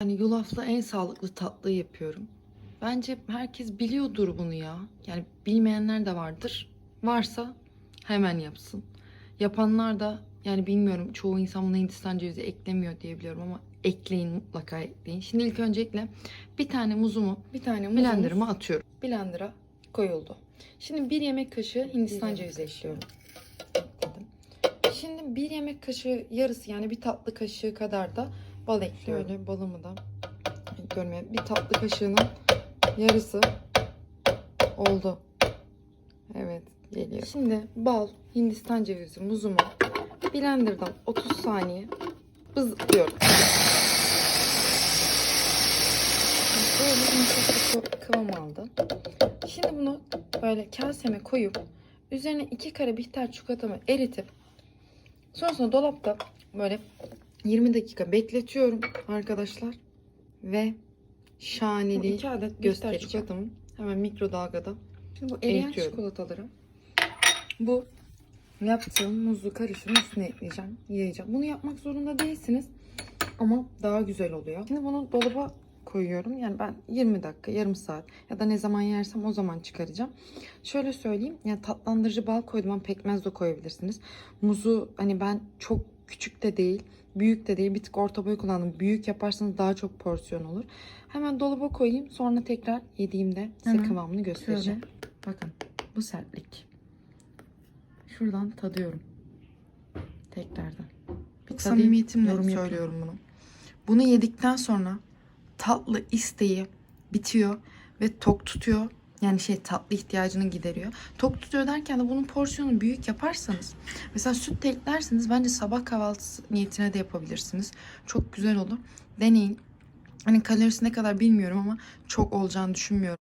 Yani yulafla en sağlıklı tatlıyı yapıyorum. Bence herkes biliyordur bunu ya. Yani bilmeyenler de vardır. Varsa hemen yapsın. Yapanlar da yani bilmiyorum çoğu insan buna Hindistan cevizi eklemiyor diye biliyorum ama ekleyin mutlaka ekleyin. Şimdi ilk öncelikle bir tane muzumu Bir tane blenderıma atıyorum. blender'a koyuldu. Şimdi bir yemek kaşığı Hindistan cevizi ekliyorum. Şimdi bir yemek kaşığı yarısı yani bir tatlı kaşığı kadar da bal ekliyorum. Şöyle balımı da görmeye bir tatlı kaşığının yarısı oldu. Evet geliyor. Şimdi bal, Hindistan cevizi, muzumu blender'dan 30 saniye bızlıyorum. Böyle yumuşak kıvam aldı. Şimdi bunu böyle kaseme koyup üzerine iki kare bitter çikolatamı eritip sonrasında dolapta böyle 20 dakika bekletiyorum arkadaşlar ve şahaneliği iki adet göstereceğim. hemen mikrodalgada Şimdi bu eriyen eritiyorum. çikolataları bu yaptığım muzlu karışımın üstüne ekleyeceğim, yiyeceğim. Bunu yapmak zorunda değilsiniz ama daha güzel oluyor. Şimdi bunu dolaba koyuyorum. Yani ben 20 dakika, yarım saat ya da ne zaman yersem o zaman çıkaracağım. Şöyle söyleyeyim. Yani tatlandırıcı bal koydum ama pekmez de koyabilirsiniz. Muzu hani ben çok küçük de değil, büyük de değil. Bir tık orta boy kullandım. Büyük yaparsanız daha çok porsiyon olur. Hemen dolaba koyayım. Sonra tekrar yediğimde size Hemen kıvamını göstereceğim. Şöyle bakın bu sertlik. Şuradan tadıyorum. Tekrardan. Bir tadayım, Samimiyetimle yorum yapayım. söylüyorum bunu. Bunu yedikten sonra tatlı isteği bitiyor ve tok tutuyor. Yani şey tatlı ihtiyacını gideriyor. Tok tutuyor derken de bunun porsiyonu büyük yaparsanız mesela süt eklerseniz bence sabah kahvaltısı niyetine de yapabilirsiniz. Çok güzel olur. Deneyin. Hani kalorisi ne kadar bilmiyorum ama çok olacağını düşünmüyorum.